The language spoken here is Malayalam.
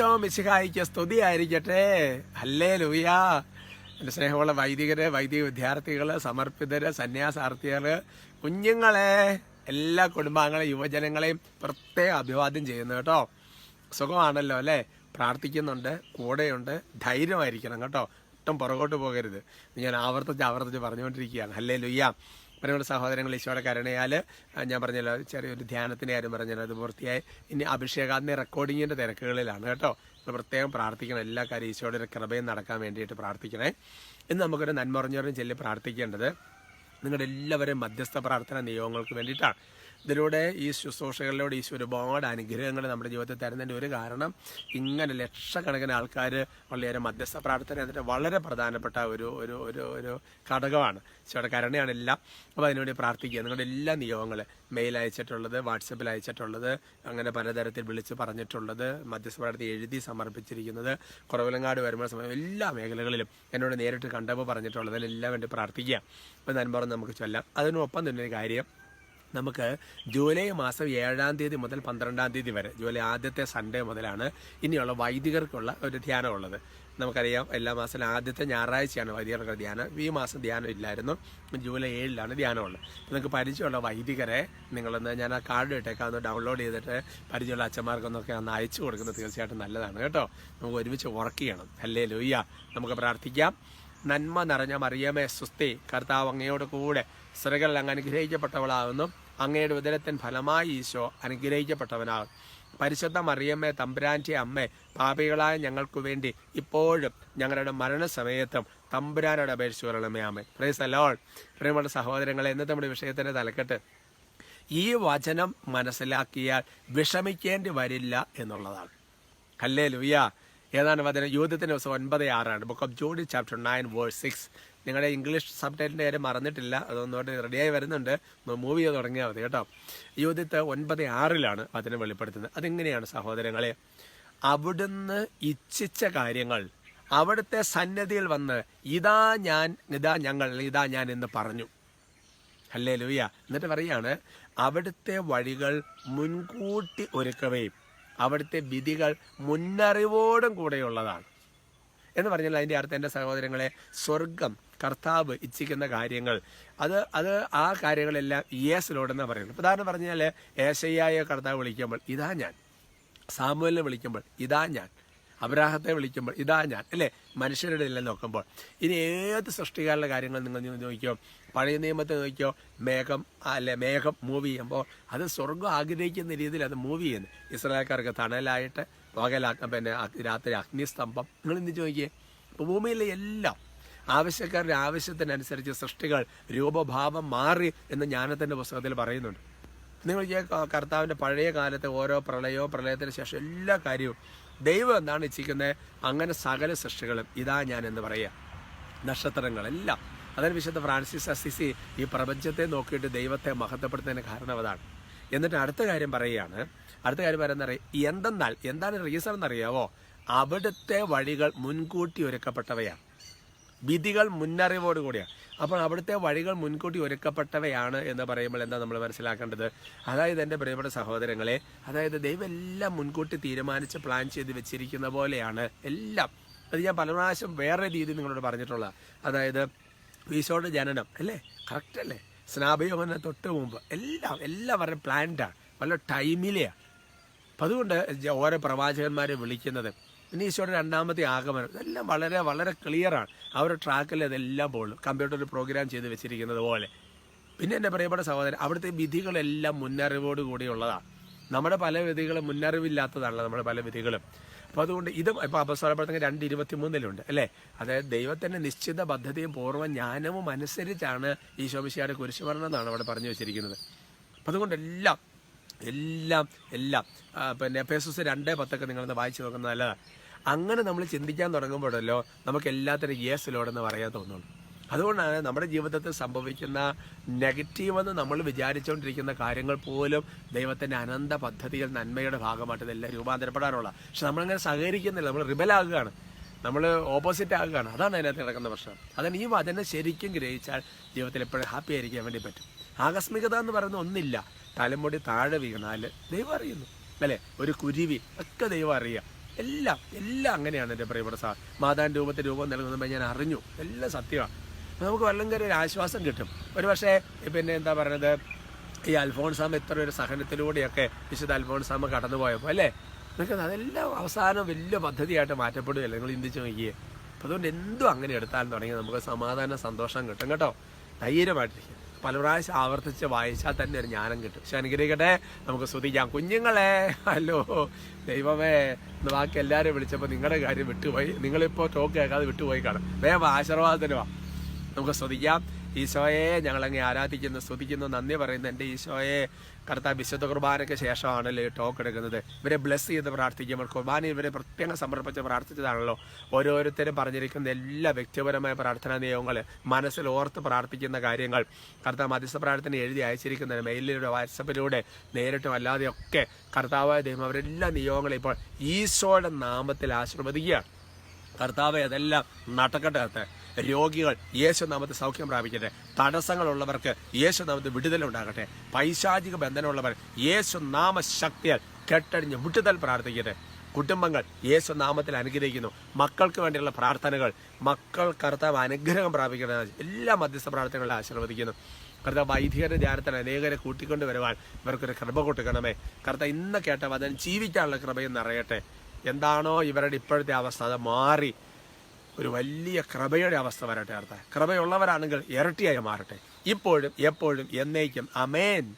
ഈശോ മിശിഹായിക്ക് സ്തുതിയായിരിക്കട്ടെ അല്ലേ ലൂയ എന്റെ സ്നേഹമുള്ള വൈദികര് വൈദിക വിദ്യാർത്ഥികൾ സമർപ്പിതര് സന്യാസാർത്ഥികൾ കുഞ്ഞുങ്ങളെ എല്ലാ കുടുംബാംഗങ്ങളെയും യുവജനങ്ങളെയും പ്രത്യേകം അഭിവാദ്യം ചെയ്യുന്നു കേട്ടോ. സുഖമാണല്ലോ അല്ലേ? പ്രാർത്ഥിക്കുന്നുണ്ട് കൂടെയുണ്ട് ധൈര്യമായിരിക്കണം കേട്ടോ. ഒട്ടും പുറകോട്ട് പോകരുത്. ഞാൻ ആവർത്തിച്ച് ആവർത്തിച്ച് പറഞ്ഞുകൊണ്ടിരിക്കുകയാണ്. അല്ലേ ലുയ്യ പ്രിയമുള്ള സഹോദരങ്ങൾ ഈശോയുടെ കരുണയാൽ ഞാൻ പറഞ്ഞല്ലോ ചെറിയൊരു ധ്യാനത്തിന്റെ കാര്യം പറഞ്ഞല്ലോ അത് പൂർത്തിയായി. ഇനി അഭിഷേകാന്തി റെക്കോർഡിങ്ങിന്റെ തിരക്കുകളിലാണ് കേട്ടോ. പ്രത്യേകം പ്രാർത്ഥിക്കണം എല്ലാ കാര്യം ഈശോയുടെ കൃപയും നടക്കാൻ വേണ്ടിയിട്ട് പ്രാർത്ഥിക്കണേ. ഇന്ന് നമുക്കൊരു നന്മറിഞ്ഞവരും ചൊല്ലി പ്രാർത്ഥിക്കേണ്ടത് നിങ്ങളുടെ എല്ലാവരെയും മധ്യസ്ഥ പ്രാർത്ഥന നിയോഗങ്ങൾക്ക് വേണ്ടിയിട്ടാണ്. ഇതിലൂടെ ഈ ശുശ്രൂഷകളിലൂടെ ഈശോ ഒരുപാട് അനുഗ്രഹങ്ങൾ നമ്മുടെ ജീവിതത്തിൽ തരുന്നതിന്റെ ഒരു കാരണം ഇങ്ങനെ ലക്ഷക്കണക്കിന് ആൾക്കാർ വളരെയേറെ മധ്യസ്ഥ പ്രാർത്ഥന എന്നിട്ട് വളരെ പ്രധാനപ്പെട്ട ഒരു ഒരു ഒരു ഒരു ഘടകമാണ്. ഈശോയുടെ കരുണയാണ് എല്ലാം. അപ്പോൾ അതിനുവേണ്ടി പ്രാർത്ഥിക്കുക. നിങ്ങളുടെ എല്ലാ നിയോഗങ്ങൾ മെയിൽ അയച്ചിട്ടുള്ളത് വാട്സപ്പിൽ അയച്ചിട്ടുള്ളത് അങ്ങനെ പലതരത്തിൽ വിളിച്ച് പറഞ്ഞിട്ടുള്ളത് മധ്യസ്ഥ പ്രാർത്ഥന എഴുതി സമർപ്പിച്ചിരിക്കുന്നത് കുറവിലങ്ങാട് വരുമ്പോൾ സമയം എല്ലാ മേഖലകളിലും എന്നോട് നേരിട്ട് കണ്ടപ്പോൾ പറഞ്ഞിട്ടുള്ളതിലെല്ലാം വേണ്ടി പ്രാർത്ഥിക്കുക. അപ്പോൾ നൻപറന്ന് നമുക്ക് ചൊല്ലാം. അതിനൊപ്പം തന്നെ ഒരു കാര്യം. നമുക്ക് ജൂലൈ മാസം ഏഴാം തീയതി മുതൽ പന്ത്രണ്ടാം തീയതി വരെ ജൂലൈ ആദ്യത്തെ സൺഡേ മുതലാണ് ഇനിയുള്ള വൈദികർക്കുള്ള ഒരു ധ്യാനമുള്ളത് നമുക്കറിയാം എല്ലാ മാസം ആദ്യത്തെ ഞായറാഴ്ചയാണ് വൈദികർക്ക് ധ്യാനം. ഈ മാസം ധ്യാനം ഇല്ലായിരുന്നു. ജൂലൈ ഏഴിലാണ് ധ്യാനമുള്ളത്. നിങ്ങൾക്ക് പരിചയമുള്ള വൈദികരെ നിങ്ങളൊന്ന് ഞാൻ ആ കാർഡ് ഇട്ടേക്കാം. ഒന്ന് ഡൗൺലോഡ് ചെയ്തിട്ട് പരിചയമുള്ള അച്ഛന്മാർക്കൊന്നൊക്കെ ഒന്ന് അയച്ചു കൊടുക്കുന്നത് തീർച്ചയായിട്ടും നല്ലതാണ് കേട്ടോ. നമുക്ക് ഒരുമിച്ച് വർക്ക് ചെയ്യണം. അല്ലേ ലൂയ്യ നമുക്ക് പ്രാർത്ഥിക്കാം. നന്മ നിറഞ്ഞ മറിയമേ സുസ്തി കർത്താവ് അങ്ങയോട് കൂടെ സ്ത്രീകൾ അങ്ങ് അനുഗ്രഹിക്കപ്പെട്ടവളാകുന്നു അങ്ങയുടെ ഉദരത്തിൻ ഫലമായി ഈശോ അനുഗ്രഹിക്കപ്പെട്ടവനാകും പരിശുദ്ധ മറിയമ്മേ തമ്പുരാന്റെ അമ്മേ പാപികളായ ഞങ്ങൾക്ക് വേണ്ടി ഇപ്പോഴും ഞങ്ങളുടെ മരണസമയത്തും തമ്പുരാനോട് അപേക്ഷിച്ചു വരണമേ അമ്മേ പ്രൈസ് അലോൾ പ്രിയമുള്ള സഹോദരങ്ങളെ ഇന്നത്തെ നമ്മുടെ വിഷയത്തിന്റെ തലക്കെട്ട് ഈ വചനം മനസ്സിലാക്കിയാൽ വിഷമിക്കേണ്ടി വരില്ല എന്നുള്ളതാണ്. കല്ലേ ലുയ്യ ഏതാണ് വചനം യൂഥത്തിന്റെ ദിവസം ഒൻപത് ആറാണ്. Book of Judith chapter nine verse six നിങ്ങളുടെ ഇംഗ്ലീഷ് സബ് കാര്യം മറന്നിട്ടില്ല. അതൊന്നോട്ട് റെഡിയായി വരുന്നുണ്ട്. മൂവി തുടങ്ങിയാൽ മതി കേട്ടോ. യൂഥത്ത് ഒൻപത് ആറിലാണ് വചനം വെളിപ്പെടുത്തുന്നത്. അതെങ്ങനെയാണ് സഹോദരങ്ങളെ? അവിടുന്ന് ഇച്ഛിച്ച കാര്യങ്ങൾ അവിടുത്തെ സന്നദ്ധിയിൽ വന്ന് ഇതാ ഞാൻ ഇതാ ഞങ്ങൾ ഇതാ ഞാൻ എന്ന് പറഞ്ഞു. അല്ലേ ലൂയ എന്നിട്ട് പറയാണ് അവിടുത്തെ വഴികൾ മുൻകൂട്ടി ഒരുക്കവയും അവിടുത്തെ വിധികൾ മുന്നറിവോടും കൂടെയുള്ളതാണ്. എന്ന് പറഞ്ഞാൽ അതിന്റെ അർത്ഥം എന്റെ സഹോദരങ്ങളെ സ്വർഗം കർത്താവ് ഇച്ഛിക്കുന്ന കാര്യങ്ങൾ. അത് അത് ആ കാര്യങ്ങളെല്ലാം യേസിലോടെന്ന് പറയുന്നത്. ഉദാഹരണം പറഞ്ഞാൽ ഏശയ്യായ കർത്താവ് വിളിക്കുമ്പോൾ ഇതാ ഞാൻ. സാമുവലിനെ വിളിക്കുമ്പോൾ ഇതാ ഞാൻ. അബ്രാഹത്തെ വിളിക്കുമ്പോൾ ഇതാ ഞാൻ അല്ലേ? മനുഷ്യരുടെ എല്ലാം നോക്കുമ്പോൾ. ഇനി ഏത് സൃഷ്ടികാരുടെ കാര്യങ്ങൾ നിങ്ങൾ നോക്കിയോ? പഴയ നിയമത്തെ നോക്കിയോ? മേഘം അല്ലെ മേഘം മൂവ് ചെയ്യുമ്പോൾ അത് സ്വർഗം ആഗ്രഹിക്കുന്ന രീതിയിൽ അത് മൂവ് ചെയ്യുന്നു. ഇസ്രായേൽക്കാർക്ക് തണലായിട്ട് പകലാക്ക പിന്നെ രാത്രി അഗ്നിസ്തംഭം. നിങ്ങൾ ഇന്ന് ചോദിക്കേ ഇപ്പോൾ ഭൂമിയിലെ എല്ലാം ആവശ്യക്കാരുടെ ആവശ്യത്തിനനുസരിച്ച് സൃഷ്ടികൾ രൂപഭാവം മാറി എന്ന് ജ്ഞാനത്തിന്റെ പുസ്തകത്തിൽ പറയുന്നുണ്ട്. നിങ്ങൾ കർത്താവിന്റെ പഴയ കാലത്തെ ഓരോ പ്രളയവും പ്രളയത്തിന് ശേഷം എല്ലാ കാര്യവും ദൈവം എന്താണ് ഇച്ഛിക്കുന്നത് അങ്ങനെ സകല സൃഷ്ടികളും ഇതാ ഞാൻ എന്ന് പറയുക. നക്ഷത്രങ്ങളെല്ലാം. അതിന് വിശുദ്ധ ഫ്രാൻസിസ് അസിസി ഈ പ്രപഞ്ചത്തെ നോക്കിയിട്ട് ദൈവത്തെ മഹത്വപ്പെടുത്തുന്നതിന് കാരണം അതാണ്. എന്നിട്ട് അടുത്ത കാര്യം പറയുകയാണ്. അടുത്ത കാര്യം പറയുന്ന എന്തെന്നാൽ എന്താണ് റീസൺ എന്നറിയാവോ? അവിടുത്തെ വഴികൾ മുൻകൂട്ടി ഒരുക്കപ്പെട്ടവയാണ്. വിധികൾ മുന്നറിവോട് കൂടിയാണ് അപ്പോൾ അവിടുത്തെ വഴികൾ മുൻകൂട്ടി ഒരുക്കപ്പെട്ടവയാണ് എന്ന് പറയുമ്പോൾ എന്താ നമ്മൾ മനസ്സിലാക്കേണ്ടത്? അതായത് എന്റെ പ്രിയപ്പെട്ട സഹോദരങ്ങളെ അതായത് ദൈവം എല്ലാം മുൻകൂട്ടി തീരുമാനിച്ച് പ്ലാൻ ചെയ്ത് വെച്ചിരിക്കുന്ന പോലെയാണ് എല്ലാം. അത് ഞാൻ പല പ്രാവശ്യം വേറെ രീതി നിങ്ങളോട് പറഞ്ഞിട്ടുള്ള അതായത് ഈശോയുടെ ജനനം അല്ലേ? കറക്റ്റ് അല്ലേ? സ്നാപയോഗന തൊട്ട് മുമ്പ് എല്ലാം എല്ലാം വളരെ പ്ലാൻഡാണ് വളരെ ടൈമിലെയാണ് അപ്പം അതുകൊണ്ട് ഓരോ പ്രവാചകന്മാരെ വിളിക്കുന്നത് പിന്നെ ഈശോയുടെ രണ്ടാമത്തെ ആഗമനം. ഇതെല്ലാം വളരെ വളരെ ക്ലിയറാണ് ഒരു ട്രാക്കിൽ ഇതെല്ലാം പോകുള്ളൂ കമ്പ്യൂട്ടറിൽ പ്രോഗ്രാം ചെയ്ത് വെച്ചിരിക്കുന്നത് പോലെ. പിന്നെ എന്റെ പ്രിയപ്പെട്ട സഹോദരൻ അവിടുത്തെ വിധികളെല്ലാം മുന്നറിവോട് കൂടിയുള്ളതാണ് നമ്മുടെ പല വിധികളും മുന്നറിവില്ലാത്തതാണല്ലോ നമ്മുടെ പല വിധികളും. അപ്പോൾ അതുകൊണ്ട് ഇതും ഇപ്പോൾ അപസ്വരപ്പെടുത്തുന്ന രണ്ട് ഇരുപത്തി മൂന്നിലുണ്ട് അല്ലേ? അതായത് ദൈവത്തിന്റെ നിശ്ചിത പദ്ധതിയും പൂർവ ജ്ഞാനവും അനുസരിച്ചാണ് ഈശോമിശിയുടെ കുരിശുമരണം എന്നാണ് അവിടെ പറഞ്ഞു വെച്ചിരിക്കുന്നത്. അപ്പം അതുകൊണ്ട് എല്ലാം എല്ലാം എല്ലാം പിന്നെ പേസസ് രണ്ട് പത്തൊക്കെ നിങ്ങളൊന്ന് വായിച്ചു നോക്കുന്നത് നല്ലതാണ്. അങ്ങനെ നമ്മൾ ചിന്തിക്കാൻ തുടങ്ങുമ്പോഴല്ലോ നമുക്ക് എല്ലാത്തിനും ലോഡ് എന്ന് പറയാൻ തോന്നുള്ളൂ. അതുകൊണ്ടാണ് നമ്മുടെ ജീവിതത്തിൽ സംഭവിക്കുന്ന നെഗറ്റീവ് എന്ന് നമ്മൾ വിചാരിച്ചുകൊണ്ടിരിക്കുന്ന കാര്യങ്ങൾ പോലും ദൈവത്തിന്റെ അനന്ത പദ്ധതികൾ നന്മയുടെ ഭാഗമായിട്ട് ഇതെല്ലാം രൂപാന്തരപ്പെടാനുള്ള. പക്ഷെ നമ്മളങ്ങനെ സഹകരിക്കുന്നില്ല നമ്മൾ റിബലാകുകയാണ് നമ്മൾ ഓപ്പോസിറ്റ് ആകുകയാണ്. അതാണ് അതിനകത്ത് നടക്കുന്ന പ്രശ്നം. അതാണ് ഈ വചനം ശരിക്കും ഗ്രഹിച്ചാൽ ജീവിതത്തിൽ എപ്പോഴും ഹാപ്പി ആയിരിക്കാൻ വേണ്ടി പറ്റും. ആകസ്മികത എന്ന് പറയുന്ന ഒന്നില്ല. തലമുടി താഴെ വീണാൽ ദൈവം അറിയുന്നു. അല്ലേ? ഒരു കുരുവി ഒക്കെ ദൈവം അറിയാം. എല്ലാം എല്ലാം അങ്ങനെയാണ് എന്റെ പ്രിയപ്പെട്ട സാർ മാതാൻ രൂപത്തിൽ രൂപം നൽകുന്നപ്പോൾ ഞാൻ അറിഞ്ഞു. എല്ലാം സത്യമാണ്. നമുക്ക് വല്ലങ്കര ഒരു ആശ്വാസം കിട്ടും. ഒരു പക്ഷേ പിന്നെ എന്താ പറയുന്നത് ഈ അൽഫോൺസാമ ഇത്ര ഒരു സഹനത്തിലൂടെയൊക്കെ വിശുദ്ധ അൽഫോൺസാമ കടന്നു പോയപ്പോൾ അല്ലേ? നിങ്ങൾക്ക് അതെല്ലാം അവസാനം വലിയ പദ്ധതിയായിട്ട് മാറ്റപ്പെടുകയല്ലേ നിങ്ങൾ ചിന്തിച്ച് നോക്കിയേ? അപ്പം അതുകൊണ്ട് എന്തും അങ്ങനെ എടുത്താലും തുടങ്ങി നമുക്ക് സമാധാന സന്തോഷം കിട്ടും കേട്ടോ. ധൈര്യമായിട്ടിരിക്കും പല പ്രാവശ്യം ആവർത്തിച്ച് വായിച്ചാൽ തന്നെ ഒരു ജ്ഞാനം കിട്ടും. പക്ഷെ അനുഗ്രഹിക്കട്ടെ നമുക്ക് ശ്രദ്ധിക്കാം കുഞ്ഞുങ്ങളെ ഹലോ ദൈവമേ എന്ന് ബാക്കി എല്ലാവരും വിളിച്ചപ്പോൾ നിങ്ങളുടെ കാര്യം വിട്ടുപോയി. നിങ്ങളിപ്പോൾ ടോക്ക് കേൾക്കാതെ വിട്ടുപോയി കാണും. വേഗം ആശീർവാദത്തിന് വാ. നമുക്ക് സ്തുതിക്കാം. ഈശോയെ ഞങ്ങളങ്ങ് ആരാധിക്കുന്നു സ്തുതിക്കുന്നു നന്ദി പറയുന്നു. എന്റെ ഈശോയെ കർത്താവ് വിശുദ്ധ കുർബാനയ്ക്ക് ശേഷമാണല്ലോ ടോക്ക് എടുക്കുന്നത്. ഇവരെ ബ്ലെസ് ചെയ്ത് പ്രാർത്ഥിക്കുമ്പോൾ. കുർബാന ഇവരെ പ്രത്യേകം സമർപ്പിച്ച് പ്രാർത്ഥിച്ചതാണല്ലോ. ഓരോരുത്തരും പറഞ്ഞിരിക്കുന്ന എല്ലാ വ്യക്തിപരമായ പ്രാർത്ഥനാ നിയമങ്ങൾ മനസ്സിൽ ഓർത്ത് പ്രാർത്ഥിക്കുന്ന കാര്യങ്ങൾ. കർത്താവ് മധ്യസ്ഥ പ്രാർത്ഥന എഴുതി അയച്ചിരിക്കുന്ന മെയിലിലൂടെ വാട്സപ്പിലൂടെ നേരിട്ടും അല്ലാതെയൊക്കെ കർത്താവായ ദൈവം അവരെല്ലാ നിയമങ്ങളും ഇപ്പോൾ ഈശോയുടെ നാമത്തിൽ ആശീർവദിക്കുകയാണ്. കർത്താവ് അതെല്ലാം നടക്കട്ടെ. രോഗികൾ യേശുനാമത്തെ സൗഖ്യം പ്രാപിക്കട്ടെ. തടസ്സങ്ങളുള്ളവർക്ക് യേശുനാമത്തെ വിടുതലുണ്ടാകട്ടെ പൈശാചിക ബന്ധനമുള്ളവർ യേശുനാമ ശക്തിയാൽ കെട്ടടിഞ്ഞ് വിട്ടുതൽ പ്രാർത്ഥിക്കട്ടെ. കുടുംബങ്ങൾ യേശു നാമത്തിൽ അനുഗ്രഹിക്കുന്നു. മക്കൾക്ക് വേണ്ടിയുള്ള പ്രാർത്ഥനകൾ മക്കൾ കർത്താവ് അനുഗ്രഹം പ്രാപിക്കുന്ന എല്ലാ മധ്യസ്ഥ പ്രാർത്ഥനകളെ ആശീർവദിക്കുന്നു. കർത്താവ് വൈദികരുടെ ധ്യാനത്തിന് അനേകരെ കൂട്ടിക്കൊണ്ട് വരുവാൻ ഇവർക്കൊരു കൃപ കൊടുക്കണമേ കർത്താവ് ഇന്ന് കേട്ട വചനം ജീവിക്കാനുള്ള കൃപയും നിറയട്ടെ. എന്താണോ ഇവരുടെ ഇപ്പോഴത്തെ അവസ്ഥ? അത് മാറി. ഒരു വലിയ കൃപയുടെ അവസ്ഥ വരട്ടെ അർത്ഥ കൃപയുള്ളവരാണെങ്കിൽ ഇരട്ടിയായി മാറട്ടെ. ഇപ്പോഴും എപ്പോഴും എന്നേക്കും. അമേൻ